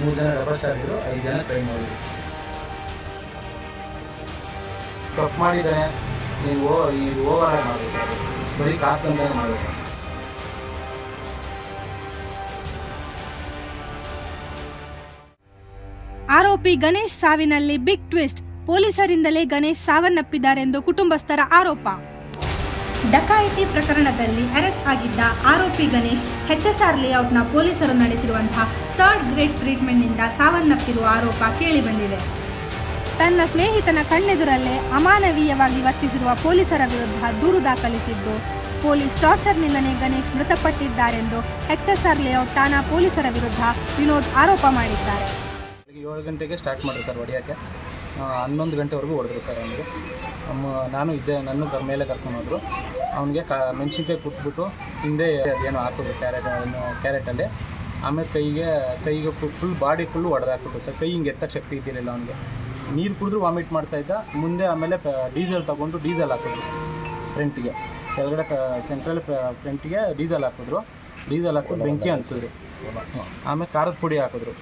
ಮೂರು ಜನ rubber star ಇದ್ರು, ಐದು ಜನ ಟ್ರೈ ಮಾಡಿದ್ರು ತಪ್ಪು ಮಾಡಿದರೆ ನೀವು ಓ ಇದು ಓವರ್ ಆಗಿ ಮಾಡಬೇಕು. ಬರೀ ಕಾಸು ಅಂತ ಮಾಡಬೇಕು. ಆರೋಪಿ ಗಣೇಶ್ ಸಾವಿನಲ್ಲಿ ಬಿಗ್ ಟ್ವಿಸ್ಟ್ ಪೊಲೀಸರಿಂದಲೇ ಗಣೇಶ್ ಸಾವನ್ನಪ್ಪಿದ್ದಾರೆಂದು ಕುಟುಂಬಸ್ಥರ ಆರೋಪ. ಡಕಾಯಿತಿ ಪ್ರಕರಣದಲ್ಲಿ ಅರೆಸ್ಟ್ ಆಗಿದ್ದ ಆರೋಪಿ ಗಣೇಶ್ ಹೆಚ್ಎಸ್ಆರ್ ಲೇಔಟ್ನ ಪೊಲೀಸರು ನಡೆಸಿರುವಂತಹ ಥರ್ಡ್ ಗ್ರೇಡ್ ಟ್ರೀಟ್ಮೆಂಟ್ನಿಂದ ಸಾವನ್ನಪ್ಪಿರುವ ಆರೋಪ ಕೇಳಿಬಂದಿದೆ ತನ್ನ ಸ್ನೇಹಿತನ ಕಣ್ಣೆದುರಲ್ಲೇ ಅಮಾನವೀಯವಾಗಿ ವರ್ತಿಸಿರುವ ಪೊಲೀಸರ ವಿರುದ್ಧ ದೂರು ದಾಖಲಿಸಿದ್ದು, ಪೊಲೀಸ್ ಟಾರ್ಚರ್ನಿಂದಲೇ ಗಣೇಶ್ ಮೃತಪಟ್ಟಿದ್ದಾರೆಂದು ಎಚ್ಎಸ್ಆರ್ ಲೇಔಟ್ ಠಾಣಾ ಪೊಲೀಸರ ವಿರುದ್ಧ ವಿನೋದ್ ಆರೋಪ ಮಾಡಿದ್ದಾರೆ. ಏಳು ಗಂಟೆಗೆ ಸ್ಟಾರ್ಟ್ ಮಾಡಿದ್ರು ಸರ್ ಹೊಡಿಯೋಕ್ಕೆ ಹನ್ನೊಂದು ಗಂಟೆವರೆಗೂ ಹೊಡೆದ್ರು ಸರ್ ಅವನಿಗೆ. ನಾನು ಇದ್ದೆ ನನ್ನ ಕರ್ ಮೇಲೆ ಕರ್ಕೊಂಡು ಹೋದರು ಅವನಿಗೆ ಕ ಮೆಣಸಿನ್ಕಾಯಿ ಕುಟ್ಬಿಟ್ಟು ಹಿಂದೆ ಅದೇನೋ ಹಾಕಿದ್ರು ಕ್ಯಾರೆಟ್ ಕ್ಯಾರೆಟಲ್ಲಿ ಆಮೇಲೆ ಕೈಗೆ ಕೈಗೆ ಫುಲ್ ಬಾಡಿ ಫುಲ್ ಹೊಡೆದಾಕ್ಬಿಟ್ಟು ಸರ್ ಕೈ ಹಿಂಗೆ ಎತ್ತಕ್ಕೆ ಶಕ್ತಿ ಇದ್ದಿರಲಿಲ್ಲ ಅವನಿಗೆ. ನೀರು ಕುಡಿದ್ರು ವಾಮಿಟ್ ಮಾಡ್ತಾ ಇದ್ದ. ಮುಂದೆ ಆಮೇಲೆ ಡೀಸೆಲ್ ತೊಗೊಂಡು ಡೀಸೆಲ್ ಹಾಕಿದ್ರು ಫ್ರೆಂಟಿಗೆ ಕೆಳಗಡೆ ಸೆಂಟ್ರಲ್ ಫ್ರೆಂಟಿಗೆ ಡೀಸೆಲ್ ಹಾಕಿದ್ರು. ಡೀಸೆಲ್ ಹಾಕ್ಬಿಟ್ಟು ಬೆಂಕಿ ಅನ್ಸಿದ್ರು ಆಮೇಲೆ ಖಾರದ ಪುಡಿ ಹಾಕಿದ್ರು.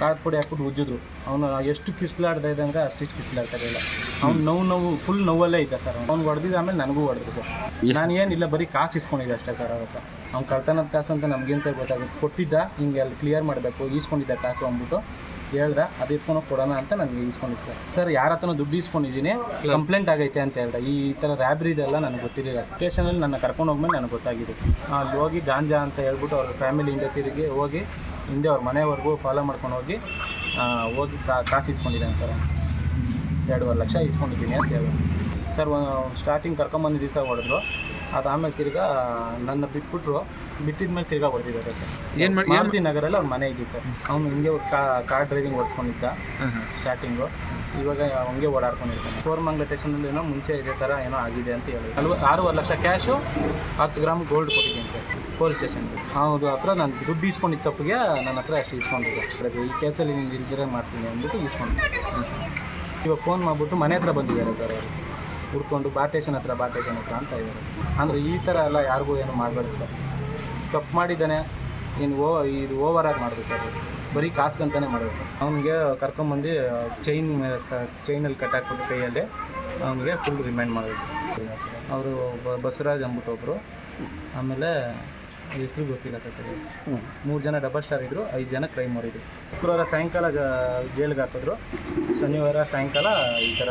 ಖಾರದ ಪುಡಿ ಹಾಕ್ಬಿಟ್ಟು ಉಜ್ಜಿದ್ರು. ಅವನು ಎಷ್ಟು ಕಿಸ್ಲಾಡ್ತಾ ಇದ್ದಂಗೆ ಅಷ್ಟಿಷ್ಟು ಕಿಸ್ಲಾಡ್ತಾ ಇರಲಿಲ್ಲ. ಅವ್ನು ನೋವು ನೋವು ಫುಲ್ ನೋವಲ್ಲೇ ಇದ್ದ ಸರ್. ಅವ್ನು ಹೊಡೆದಿದ್ದ ಆಮೇಲೆ ನನಗೂ ಹೊಡೆದ್ರು ಸರ್. ನಾನು ಏನಿಲ್ಲ ಬರೀ ಕಾಸು ಇಸ್ಕೊಂಡಿದ್ದೆ ಅಷ್ಟೇ ಸರ್ ಅವತ್ತು ಅವ್ನು ಕಳ್ತನದ ಕಾಸು ಅಂತ ನಮ್ಗೇನು ಸರ್ ಗೊತ್ತಾಗುತ್ತೆ? ಕೊಟ್ಟಿದ್ದ ಹಿಂಗೆ ಅಲ್ಲಿ ಕ್ಲಿಯರ್ ಮಾಡಬೇಕು ಈಸ್ಕೊಂಡಿದ್ದ ಕಾಸು ಅಂದ್ಬಿಟ್ಟು ಹೇಳ್ದ ಅದು ಎತ್ಕೊಂಡು ಕೊಡೋಣ ಅಂತ ನನಗೆ ಇಸ್ಕೊಂಡಿದ್ದ ಸರ್. ಸರ್ ಯಾರ ಹತ್ರ ದುಡ್ಡು ಇಸ್ಕೊಂಡಿದ್ದೀನಿ. ಕಂಪ್ಲೇಂಟ್ ಆಗೈತೆ ಅಂತ ಹೇಳ್ದ. ಈ ಥರ ರ್ಯಾಬ್ರಿ ಇದೆಲ್ಲ ನನಗೆ ಗೊತ್ತಿರಲಿಲ್ಲ. ಸ್ಟೇಷನಲ್ಲಿ ನನ್ನ ಕರ್ಕೊಂಡು ಹೋಗ್ಮೇಲೆ ನನಗೆ ಗೊತ್ತಾಗಿದೆ. ಅಲ್ಲಿ ಹೋಗಿ ಗಾಂಜಾ ಅಂತ ಹೇಳ್ಬಿಟ್ಟು ಅವ್ರ ಫ್ಯಾಮಿಲಿಯಿಂದ ತಿರುಗಿ ಹೋಗಿ ಹಿಂದೆ ಅವ್ರ ಮನೆವರೆಗೂ ಫಾಲೋ ಮಾಡ್ಕೊಂಡು ಹೋಗಿ ಹೋಗಿ ಕಾಸು ಇಸ್ಕೊಂಡಿದ್ದಾನೆ ಸರ್. ಎರಡೂವರೆ ಲಕ್ಷ ಇಸ್ಕೊಂಡಿದ್ದೀನಿ ಅಂತ ಹೇಳಿ ಸರ್ ಸ್ಟಾರ್ಟಿಂಗ್ ಕರ್ಕೊಂಬಂದು ದಿವಸ ಹೊಡೆದ್ರು. ಅದಾದಮೇಲೆ ತಿರ್ಗಾ ನನ್ನ ಬಿಟ್ಬಿಟ್ರು ಬಿಟ್ಟಿದ್ಮೇಲೆ ತಿರ್ಗಾ ಹೊಡೆದಿದ್ದಾರೆ ಸರ್. ಏನು ಮಾಡಿ- ಮಾರುತಿ ನಗರಲ್ಲಿ ಅವ್ರ ಮನೆ ಇದೆ ಸರ್. ಅವ್ನು ಹಿಂಗೆ ಕಾರ್ ಡ್ರೈವಿಂಗ್ ಓಡಿಸ್ಕೊಂಡಿದ್ದ ಸ್ಟಾರ್ಟಿಂಗು. ಇವಾಗ ಹಂಗೆ ಓಡಾಡ್ಕೊಂಡಿರ್ತಾನೆ. ಸ್ಟೇಷನ್ ಸ್ಟೇಷನಲ್ಲಿ ಏನೋ ಮುಂಚೆ ಇದೇ ಥರ ಏನೋ ಆಗಿದೆ ಅಂತ ಹೇಳಿ ಅಲ್ವ ಆರೂವರೆ ಲಕ್ಷ ಕ್ಯಾಶು ಹತ್ತು ಗ್ರಾಮ್ ಗೋಲ್ಡ್ ಕೊಟ್ಟಿದ್ದೀನಿ ಸರ್ ಪೊಲೀಸ್ ಸ್ಟೇಷನ್ಗೆ ಹೌದು ಹತ್ರ ನಾನು ದುಡ್ಡು ಇಸ್ಕೊಂಡಿದ್ದ ತಪ್ಪಿಗೆ ನನ್ನ ಹತ್ರ ಅಷ್ಟು ಇಸ್ಕೊಂಡಿದ್ದೆ ಸರ್. ಈ ಕೇಸಲ್ಲಿ ನಿಮ್ಗೆ ಇಲ್ದಿರ ಮಾಡ್ತೀನಿ ಅಂದ್ಬಿಟ್ಟು ಇಸ್ಕೊಂಡು ಇವಾಗ ಫೋನ್ ಮಾಡಿಬಿಟ್ಟು ಮನೆ ಹತ್ರ ಬಂದಿದ್ದಾರೆ ಸರ್ ಅವರು. ಹುಡ್ಕೊಂಡು ಬಾಟೇಶನ್ ಹತ್ರ ಬಾಟೇಶನ್ ಹತ್ರ ಅಂತ ಇದ್ದಾರೆ. ಅಂದರೆ ಈ ಥರ ಎಲ್ಲ ಯಾರಿಗೂ ಏನು ಮಾಡಬೇಡಿ ಸರ್. ತಪ್ಪು ಮಾಡಿದ್ದಾನೆ ಇನ್ನು ಓ, ಇದು ಓವರ್ ಆಗಿ ಮಾಡಿದೆ ಸರ್. ಬರೀ ಕಾಸ್ಗಂತಾನೆ ಮಾಡಿದೆ ಸರ್. ಅವನಿಗೆ ಕರ್ಕೊಂಬಂದು ಚೈನ್ ಚೈನಲ್ಲಿ ಕಟ್ ಹಾಕ್ಬಿಟ್ಟು ಕೈಯಲ್ಲಿ ಅವನಿಗೆ ಫುಲ್ ರಿಮೈಂಡ್ ಮಾಡಿದೆ ಸರ್. ಅವರು ಬಸವರಾಜ್ ಅಂದ್ಬಿಟ್ಟು ಒಬ್ಬರು ಆಮೇಲೆ ಹೆಸರು ಗೊತ್ತಿಲ್ಲ ಸರ್ ಸರಿ. ಮೂರು ಜನ ಡಬಲ್ ಸ್ಟಾರ್ ಇದ್ದರು ಐದು ಜನ ಕ್ರೈಮ್ ಮಾಡಿದ್ರು. ಶುಕ್ರವಾರ ಸಾಯಂಕಾಲ ಜೈಲಿಗೆ ಹಾಕಿದ್ರು. ಶನಿವಾರ ಸಾಯಂಕಾಲ ಈ ಥರ